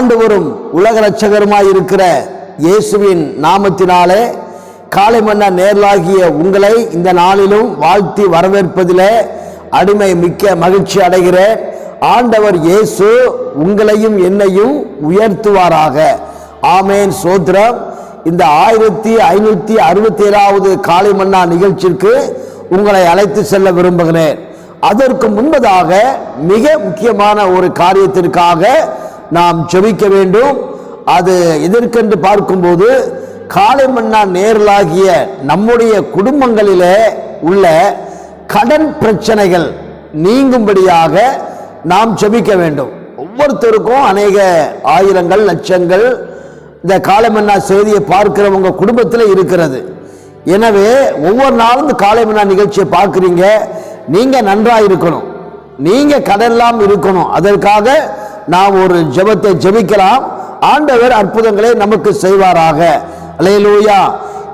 ஆண்டவரும் உலக ரட்சகருமாய் இருக்கிற இயேசுவின் நாமத்தினாலே காலை மன்னா நேர்லாகிய உங்களை இந்த நாளிலும் வாழ்த்தி வரவேற்பதிலே அடிமை மிக்க மகிழ்ச்சி அடைகிறேன். ஆண்டவர் இயேசு உங்களையும் என்னையும் உயர்த்துவாராக. ஆமேன். சோத்ரம் இந்த ஆயிரத்தி ஐநூத்தி அறுபத்தி ஏழாவது காலை மன்னா நிகழ்ச்சிக்கு உங்களை அழைத்து செல்ல விரும்புகிறேன். அதற்கு முன்பதாக மிக முக்கியமான ஒரு காரியத்திற்காக நாம் ஜெபிக்க வேண்டும். அது எதற்கென்று பார்க்கும்போது காலை மன்னா நேரலாகிய நம்முடைய குடும்பங்களிலே உள்ள கடன் பிரச்சனைகள் நீங்கும்படியாக நாம் ஜெபிக்க வேண்டும். ஒவ்வொருத்தருக்கும் அநேக ஆயிரங்கள் லட்சங்கள் இந்த காலமன்னா செய்தியை பார்க்கிறவங்க குடும்பத்தில் இருக்கிறது. எனவே ஒவ்வொரு நாளும் இந்த காலை மன்னா நிகழ்ச்சியை பார்க்குறீங்க. நீங்கள் நன்றாக இருக்கணும் நீங்க கடெல்லாம் இருக்கணும். அதற்காக நாம் ஒரு ஜெபத்தை ஜபிக்கலாம். ஆண்டவர் அற்புதங்களை நமக்கு செய்வாராக. அலையலூயா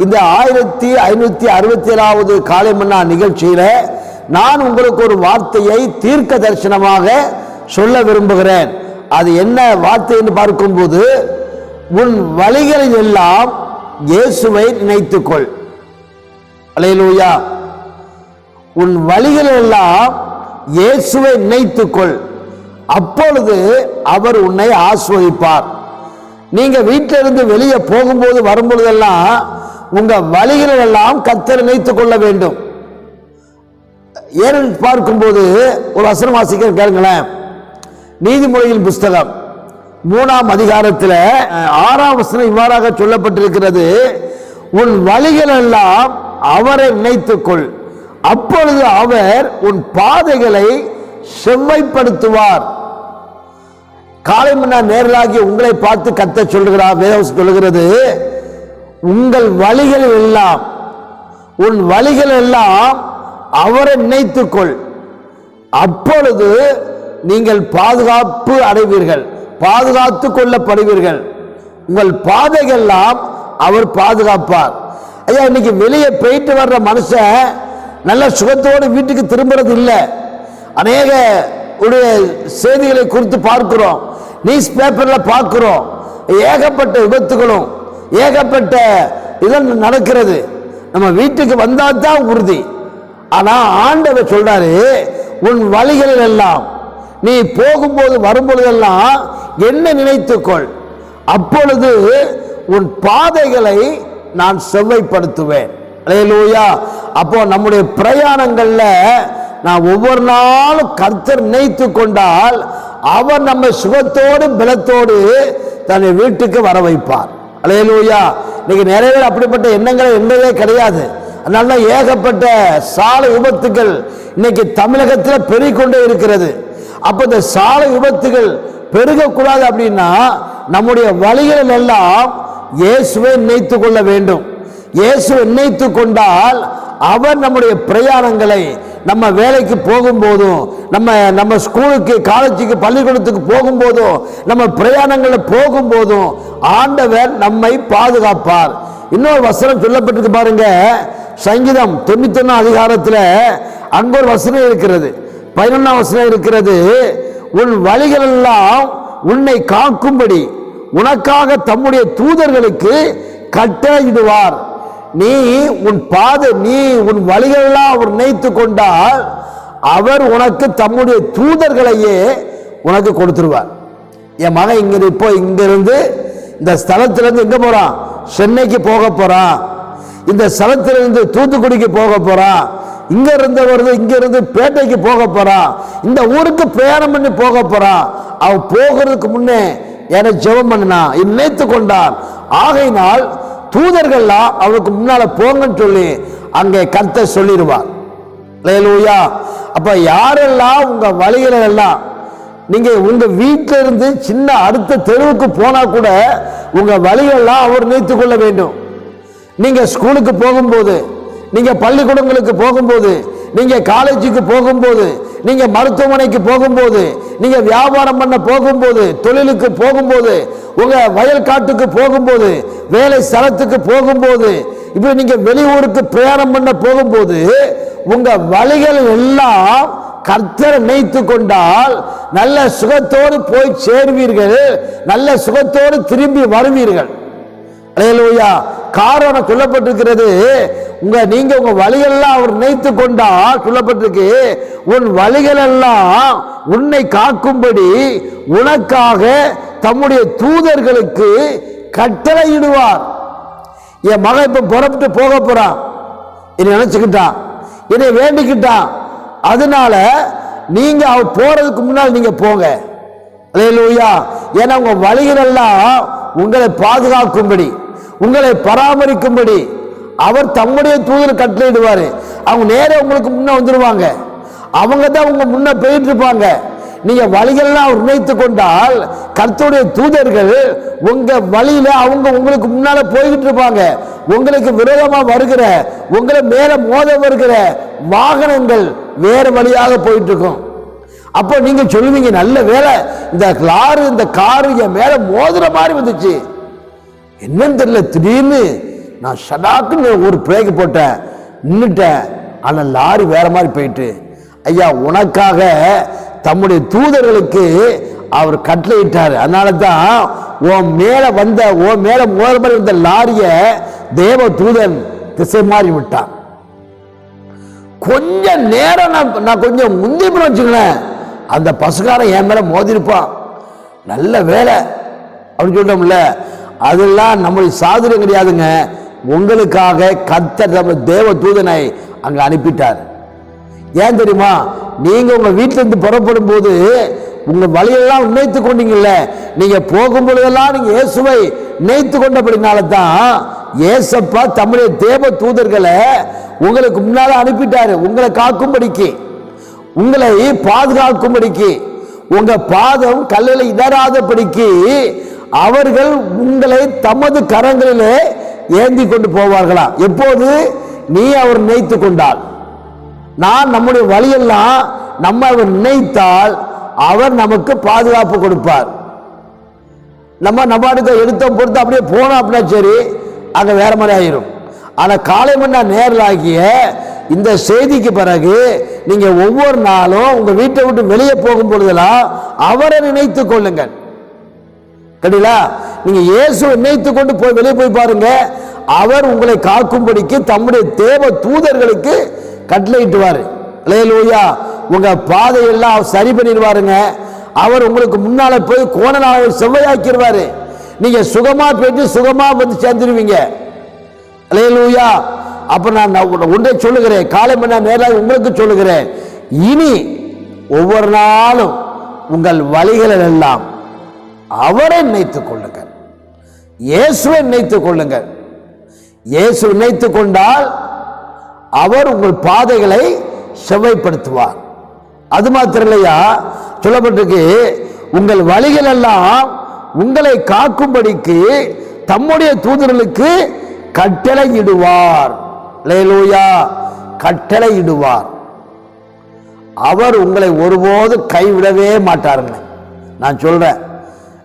இந்த ஆயிரத்தி ஐநூத்தி அறுபத்தி ஏழாவது காலை மன்னா நிகழ்ச்சியில நான் உங்களுக்கு ஒரு வார்த்தையை தீர்க்க தரிசனமாக சொல்ல விரும்புகிறேன். அது என்ன வார்த்தை என்று பார்க்கும்போது உன் வழிகளில் எல்லாம் இயேசுவை நினைத்துக்கொள். அலையலூயா உன் வழிகளெல்லாம் இயேசுவை நினைத்துக்கொள். அப்பொழுது அவர் உன்னை ஆஸ்வதிப்பார். நீங்க வீட்டில இருந்து வெளியே போகும்போது வரும்பொழுதெல்லாம் உங்க வழிகளெல்லாம் எல்லாம் கத்தர் நினைத்துக் கொள்ள வேண்டும். ஏன் பார்க்கும்போது ஒரு வசனம் வாசிக்கிற கேளுங்களேன். நீதிமொழியின் புஸ்தகம் மூணாம் அதிகாரத்தில் ஆறாம் வசனம் இவ்வாறாக சொல்லப்பட்டிருக்கிறது. உன் வழிகள் எல்லாம் அவரை நினைத்துக்கொள். அப்பொழுது அவர் உன் பாதைகளை செம்மைப்படுத்துவார். காலை முன்னா நேரலாகி உங்களை பார்த்து கத்த சொல்லுகிறார் வேதம் சொல்லுகிறது உங்கள் வழிகள் எல்லாம் உன் வழிகள் எல்லாம் அவரை நினைத்துக்கொள். அப்பொழுது நீங்கள் பாதுகாப்பு அடைவீர்கள் பாதுகாத்து கொள்ளப்படுவீர்கள். உங்கள் பாதைகள்லாம் அவர் பாதுகாப்பார். ஐயா இன்னைக்கு வெளியே போயிட்டு வர்ற மனுஷன் நல்ல சுகத்தோடு வீட்டுக்கு திரும்புறது இல்லை. அநேக உடைய செய்திகளை குறித்து பார்க்கிறோம். நியூஸ் பேப்பரில் பார்க்கிறோம். ஏகப்பட்ட விபத்துகளும் ஏகப்பட்ட இதன் நடக்கிறது. நம்ம வீட்டுக்கு வந்தால் தான் உறுதி. ஆனால் ஆண்டவர் சொல்றாரு உன் வழிகளில் எல்லாம் நீ போகும்போது வரும்பொழுதெல்லாம் என்ன நினைத்துக்கொள். அப்பொழுது உன் பாதைகளை நான் செவ்வைப்படுத்துவேன். அலையலூயா. அப்போ நம்முடைய பிரயாணங்களில் நான் ஒவ்வொரு நாளும் கர்த்தர் நினைத்து கொண்டால் அவர் நம்ம சுகத்தோடு பலத்தோடு தன்னை வீட்டுக்கு வர வைப்பார். அலையலூயா. இன்னைக்கு நிறைய பேர் அப்படிப்பட்ட எண்ணங்கள் என்றதே கிடையாது. அதனால தான் ஏகப்பட்ட சாலை விபத்துகள் இன்னைக்கு தமிழகத்தில் பெருகொண்டே இருக்கிறது. அப்போ இந்த சாலை விபத்துகள் பெருகக்கூடாது அப்படின்னா நம்முடைய வழிகளில் எல்லாம் இயேசுவை நினைத்து கொள்ள வேண்டும். இயேசு நினைத்து கொண்டால் அவர் நம்முடைய பிரயாணங்களை நம்ம வேலைக்கு போகும்போதும் நம்ம நம்ம ஸ்கூலுக்கு காலேஜுக்கு பள்ளிக்கூடத்துக்கு போகும்போதும் நம்ம பிரயாணங்களில் போகும்போதும் ஆண்டவர் நம்மை பாதுகாப்பார். இன்னொரு வசனம் சொல்லப்பட்டிருக்கு பாருங்க. சங்கீதம் தொண்ணூத்தி ஒன்றாம் அதிகாரத்தில் அன்பொரு ஒரு வசனம் இருக்கிறது. பதினொன்றாம் வசனம் இருக்கிறது. உன் வழிகளெல்லாம் உன்னை காக்கும்படி உனக்காக தம்முடைய தூதர்களுக்கு கட்டளையிடுவார். நீ உன் பாதை நீ உன் வழிகளெல்லாம் அவர் நினைத்து கொண்டால் அவர் உனக்கு தம்முடைய தூதர்களையே உனக்கு கொடுத்துருவார். என் மகன் இங்க இப்போ இங்கிருந்து இந்த ஸ்தலத்திலிருந்து எங்க போறான்? சென்னைக்கு போக போறான். இந்த ஸ்தலத்திலிருந்து தூத்துக்குடிக்கு போக போறான். இங்க இருந்து வருது இங்க இருந்து பேட்டைக்கு போக போறான். இந்த ஊருக்கு பிரயாணம் பண்ணி போக போறான். அவன் போகிறதுக்கு முன்னே என ஜெபம் பண்ணினான். நினைத்து கொண்டான். ஆகையினால் தூதர்கள்லாம் அவருக்கு முன்னால போங்கன்னு சொல்லி அங்கே கர்த்த சொல்லிடுவார். லேலூயா அப்ப யாரெல்லாம் உங்க வழிகளை எல்லாம் நீங்க உங்க வீட்டில இருந்து சின்ன அடுத்த தெருவுக்கு போனா கூட உங்க வழிகளெல்லாம் அவர் நீத்து கொள்ள வேண்டும். நீங்க ஸ்கூலுக்கு போகும்போது நீங்க பள்ளிக்கூடங்களுக்கு போகும்போது நீங்க காலேஜுக்கு போகும்போது நீங்க மருத்துவமனைக்கு போகும்போது நீங்க வியாபாரம் பண்ண போகும்போது தொழிலுக்கு போகும்போது உங்க வயல் காட்டுக்கு போகும்போது வேலை ஸ்தலத்துக்கு போகும்போது இப்போ நீங்க வெளியூருக்கு பிரயாணம் பண்ண போகும்போது உங்க வழிகள் எல்லாம் கர்த்தர் நினைத்து கொண்டால் நல்ல சுகத்தோடு போய் சேருவீர்கள் நல்ல சுகத்தோடு திரும்பி வருவீர்கள். அல்லேலூயா காரணம் சொல்லப்பட்டிருக்கிறது. உங்க நீங்க உங்க வழிகளெல்லாம் அவர் நினைத்து கொண்டால் சொல்லப்பட்டிருக்கு. உன் வழிகளெல்லாம் உன்னை காக்கும்படி உனக்காக தம்முடைய தூதர்களுக்கு கட்டளையிடுவார். என் மகன் இப்ப புறப்பட்டு போக போறான். என்னை நினைச்சுக்கிட்டான். என்னை வேண்டிக்கிட்டான். அதனால நீங்க அவர் போறதுக்கு முன்னால் நீங்க போங்க. அல்லேலூயா ஏன்னா உங்க வழிகள் எல்லாம் உங்களை பாதுகாக்கும்படி உங்களை பராமரிக்கும்படி அவர் தம்முடைய தூதர் கட்டளையிடுவார். அவங்க நேரம் உங்களுக்கு முன்னே வந்துடுவாங்க அவங்க தான் உங்க முன்னே போயிட்டு இருப்பாங்க நீங்க வழிகள்லாம் அவர் நினைத்து கொண்டால் கர்த்தருடைய தூதர்கள் உங்க வழியில அவங்க உங்களுக்கு முன்னால போய்கிட்டு இருப்பாங்க உங்களுக்கு விரோதமா வருகிற உங்களை மேல மோத வருகிற வாகனங்கள் வேற வழியாக போயிட்டு இருக்கும் அப்போ நீங்கள் சொல்லுவீங்க நல்ல வேலை. இந்த லாரு இந்த காரு என் மேலே மோதுற மாதிரி வந்துச்சு. என்னன்னு தெரியல திடீர்னு நான் ஷடாக்குன்னு ஒரு பிரேக் போட்டேன் நின்றுட்டேன் ஆனால் லாரி வேற மாதிரி போயிட்டு. ஐயா உனக்காக தம்முடைய தூதர்களுக்கு அவர் கட்டளையிட்டார். அதனால தான் உன் மேலே வந்த உன் மேலே மோத மாதிரி வந்த லாரியை தேவ தூதன் திசை மாறி விட்டான். கொஞ்சம் நேரம் நான் நான் கொஞ்சம் முந்தி பண்ண வச்சுங்களேன் அந்த பசுக்காரன் என் மேலே மோதிருப்பான் நல்ல வேலை. அப்படின்னு சொல்லிட்டோம்ல. அதெல்லாம் நம்முடைய சாதுரியம் கிடையாதுங்க. உங்களுக்காக கத்தர் நம்ம தேவ தூதனை அங்கே அனுப்பிட்டார். ஏன் தெரியுமா? நீங்கள் உங்கள் வீட்டிலேருந்து புறப்படும் போது உங்கள் வழியெல்லாம் நினைத்து கொண்டீங்கல்ல. நீங்கள் போகும் பொழுதெல்லாம் நீங்க இயேசுவை நினைத்து கொண்டபடினால தான் ஏசப்பா தம்முடைய தேவ தூதர்களை உங்களுக்கு முன்னால் அனுப்பிட்டாரு. உங்களை காக்கும்படிக்கு. உங்களை பாதுகாக்கும்படிக்கு உங்க பாதம் கல்லில் இடராதபடிக்கு அவர்கள் உங்களை தமது கரங்களிலே ஏந்தி கொண்டு போவார்களா? எப்போது? நீ அவர் நினைத்து கொண்டால். நான் நம்முடைய வழியெல்லாம் நம்ம அவர் நினைத்தால் அவர் நமக்கு பாதுகாப்பு கொடுப்பார். நம்ம நம்ம எடுத்தோம் பொறுத்து அப்படியே போனோம் அப்படின்னா சரி அங்கே வேற மாதிரி ஆயிரும். ஆனால் காலை மணி நேரில் ஆகிய இந்த செய்திக்கு பிறகு நீங்கள் ஒவ்வொரு நாளும் உங்கள் வீட்டை விட்டு வெளியே போகும் பொழுதெல்லாம் அவரை நினைத்து கொள்ளுங்கள். கடிலா நீங்க இயேசு நினைத்து கொண்டு போய் வெளியே போய் பாருங்க. அவர் உங்களை காக்கும்படிக்கு தம்முடைய தேவ தூதர்களுக்கு கட்டளையிட்டுவார். லேலூயா உங்க பாதையெல்லாம் சரி பண்ணிடுவாருங்க. அவர் உங்களுக்கு முன்னால போய் கோணனாக செவ்வையாக்கிடுவாரு. நீங்க சுகமா போயிட்டு சுகமா வந்து சேர்ந்துருவீங்க. லேலூயா அப்போ நான் நான் ஒன்றை சொல்லுகிறேன். காலை மணி நேராக உங்களுக்கு சொல்லுகிறேன். இனி ஒவ்வொரு நாளும் உங்கள் வழிகளில் எல்லாம் அவரை நினைத்துக் கொள்ளுங்கள். இயேசுவை நினைத்துக் கொள்ளுங்கள். இயேசு நினைத்துக் கொண்டால் அவர் உங்கள் பாதைகளை செவ்வைப்படுத்துவார் அது மாத்திரம் இல்லையா சொல்லப்பட்டிருக்கு உங்கள் வழிகள் எல்லாம் உங்களை காக்கும்படிக்கு தம்முடைய தூதர்களுக்கு கட்டளையிடுவார். லேலூயா கட்டளையிடுவார். அவர் உங்களை ஒருபோது கைவிடவே மாட்டாருங்க. நான் சொல்றேன்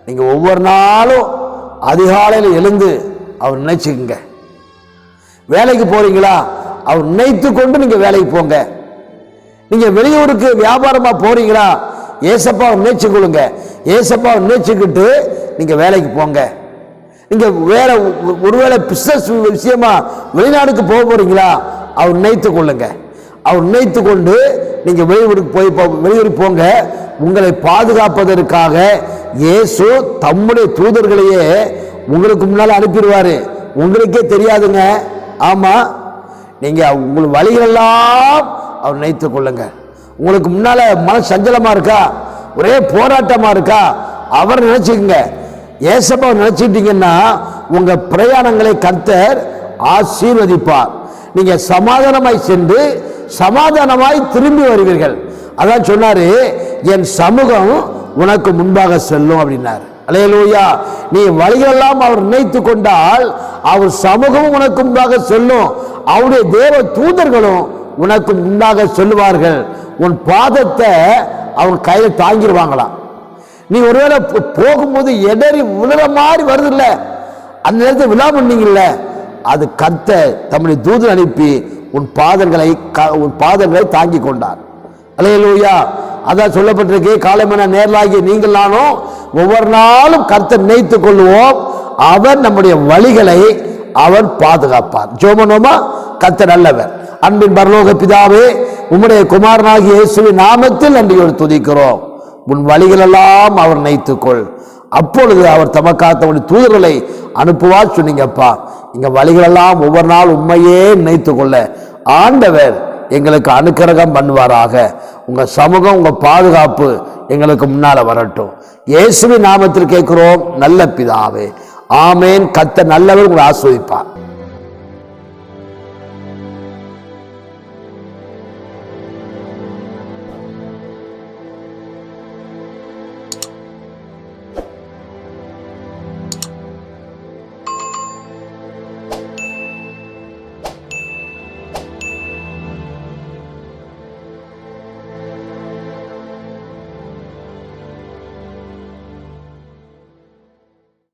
நீங்க ஒவ்வொரு நாளும் அதிகாலையில் எழுந்து அவர் நினைச்சுக்குங்க. வேலைக்கு போறீங்களா? அவர் நினைத்து கொண்டு நீங்க வேலைக்கு போங்க. நீங்க வெளியூருக்கு வியாபாரமா போறீங்களா? ஏசப்பா நினைச்சு கொள்ளுங்க ஏசப்பாவை நினைச்சுக்கிட்டு நீங்க வேலைக்கு போங்க. நீங்கள் வேற ஒருவேளை பிஸ்னஸ் விஷயமா வெளிநாடுக்கு போக போறீங்களா? அவர் நினைத்து கொள்ளுங்க. அவர் நினைத்து கொண்டு நீங்கள் வெளியூருக்கு போய் போ- வெளியூருக்கு போங்க. உங்களை பாதுகாப்பதற்காக இயேசு தம்முடைய தூதர்களையே உங்களுக்கு முன்னால் அனுப்பிடுவார். உங்களுக்கே தெரியாதுங்க. ஆமாம் நீங்கள் உங்கள் வழிகளெல்லாம் அவர் நினைத்து கொள்ளுங்க. உங்களுக்கு முன்னால் மன சஞ்சலமாக இருக்கா? ஒரே போராட்டமாக இருக்கா? அவர் நினச்சிக்கங்க. ஏசப்பா நினைச்சிட்டீங்கன்னா உங்க பிரயாணங்களை கர்த்தர் ஆசீர்வதிப்பார். நீங்க சமாதானமாய் சென்று சமாதானமாய் திரும்பி வருவீர்கள். அதான் சொன்னாரு என் சமூகம் உனக்கு முன்பாக செல்லும் அப்படின்னார். அலையலூயா நீ வழிகளெல்லாம் அவர் நினைத்து கொண்டால் அவர் சமூகம் உனக்கு முன்பாக செல்லும். அவருடைய தேவ தூதர்களும் உனக்கு முன்பாக சொல்லுவார்கள். உன் பாதத்தை அவன் கையில் தாங்கிடுவாங்களாம் நீ ஒருவேளை போகும்போது எடறி விழுற மாதிரி வருது இல்லை அந்த நேரத்தில் விழா பண்ணீங்கல்ல? அது கத்த தம்முடைய தூதன் அனுப்பி உன் பாதங்களை க- உன் பாதங்களை தாங்கி கொண்டார். அலையலூயா அதான் சொல்லப்பட்டிருக்கு காலைமன நேரலாகிய நீங்கள் நானும் ஒவ்வொரு நாளும் கர்த்தர் நினைத்துக் கொள்வோம் அவர் நம்முடைய வழிகளை அவன் பாதுகாப்பார். ஜோமனோமா கர்த்தர் நல்லவர். அன்பின் பரலோக பிதாவே உம்முடைய குமாரனாகிய இயேசுவின் நாமத்தில் நன்றியோடு துதிக்கிறோம். உன் வழிகளெல்லாம் அவர் நினைத்துக்கொள் அப்பொழுது அவர் தமக்காக தம்முடைய தூதர்களை அனுப்புவார் சொன்னீங்கப்பா. இங்கே வழிகளெல்லாம் ஒவ்வொரு நாள் உண்மையே நினைத்து கொள்ள ஆண்டவர் எங்களுக்கு அனுக்கிரகம் பண்ணுவாராக. உங்கள் சமூகம் உங்கள் பாதுகாப்பு எங்களுக்கு முன்னால் வரட்டும். இயேசுவின் நாமத்தில் கேட்குறோம் நல்ல பிதாவே. ஆமேன். கத்த நல்லவர் உங்களை ஆஸ்வதிப்பார்